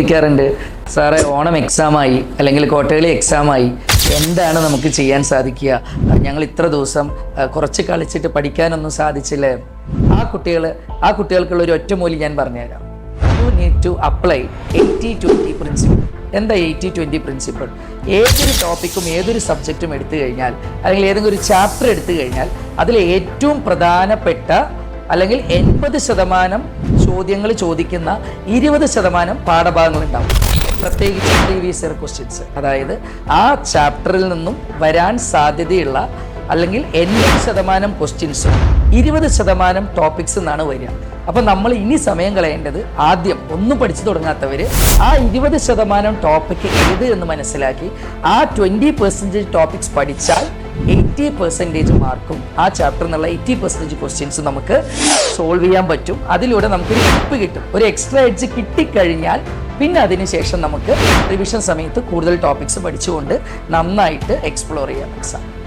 ചോദിക്കാറുണ്ട് സാറേ ഓണം എക്സാമായി അല്ലെങ്കിൽ കോട്ടകളി എക്സാമായി എന്താണ് നമുക്ക് ചെയ്യാൻ സാധിക്കുക? ഞങ്ങൾ ഇത്ര ദിവസം കുറച്ച് കളിച്ചിട്ട് പഠിക്കാനൊന്നും സാധിച്ചില്ലേ? ആ കുട്ടികൾ ആ കുട്ടികൾക്കുള്ള ഒരു ഒറ്റമൂലി ഞാൻ പറഞ്ഞുതരാം. You need to apply eighty twenty principle എന്താ എയ്റ്റി ട്വന്റി പ്രിൻസിപ്പിൾ ഏതൊരു ടോപ്പിക്കും ഏതൊരു സബ്ജക്റ്റും എടുത്തു കഴിഞ്ഞാൽ അല്ലെങ്കിൽ ഏതെങ്കിലും ഒരു ചാപ്റ്റർ എടുത്തു കഴിഞ്ഞാൽ അതിൽ ഏറ്റവും പ്രധാനപ്പെട്ട അല്ലെങ്കിൽ എൺപത് ശതമാനം ചോദ്യങ്ങൾ ചോദിക്കുന്ന ഇരുപത് ശതമാനം പാഠഭാഗങ്ങൾ ഉണ്ടാവും പ്രത്യേകിച്ച് പ്രീവിയസ് ഇയർ ക്വസ്റ്റ്യൻസ് അതായത് ആ ചാപ്റ്ററിൽ നിന്നും വരാൻ സാധ്യതയുള്ള അല്ലെങ്കിൽ എൺപത് ശതമാനം ക്വസ്റ്റ്യൻസും ഇരുപത് ശതമാനം ടോപ്പിക്സ് എന്നാണ് വരിക. അപ്പം നമ്മൾ ഇനി സമയം കളയേണ്ടത് ആദ്യം ഒന്നും പഠിച്ചു തുടങ്ങാത്തവർ ആ ഇരുപത് ശതമാനം ടോപ്പിക് ഏത് എന്ന് മനസ്സിലാക്കി ആ ട്വന്റി പെർസെന്റേജ് ടോപ്പിക്സ് പഠിച്ചാൽ എയ്റ്റി പെർസെന്റേജ് മാർക്കും ആ ചാപ്റ്ററിൽ നിന്നുള്ള എയ്റ്റി പെർസെന്റേജ് ക്വസ്റ്റ്യൻസ് നമുക്ക് സോൾവ് ചെയ്യാൻ പറ്റും. അതിലൂടെ നമുക്കൊരു ടിപ്പ് കിട്ടും. ഒരു എക്സ്ട്രാ എഡ്ജ് കിട്ടിക്കഴിഞ്ഞാൽ പിന്നെ അതിനുശേഷം നമുക്ക് റിവിഷൻ സമയത്ത് കൂടുതൽ ടോപ്പിക്സ് പഠിച്ചുകൊണ്ട് നന്നായിട്ട് എക്സ്പ്ലോർ ചെയ്യാൻ സാധിക്കും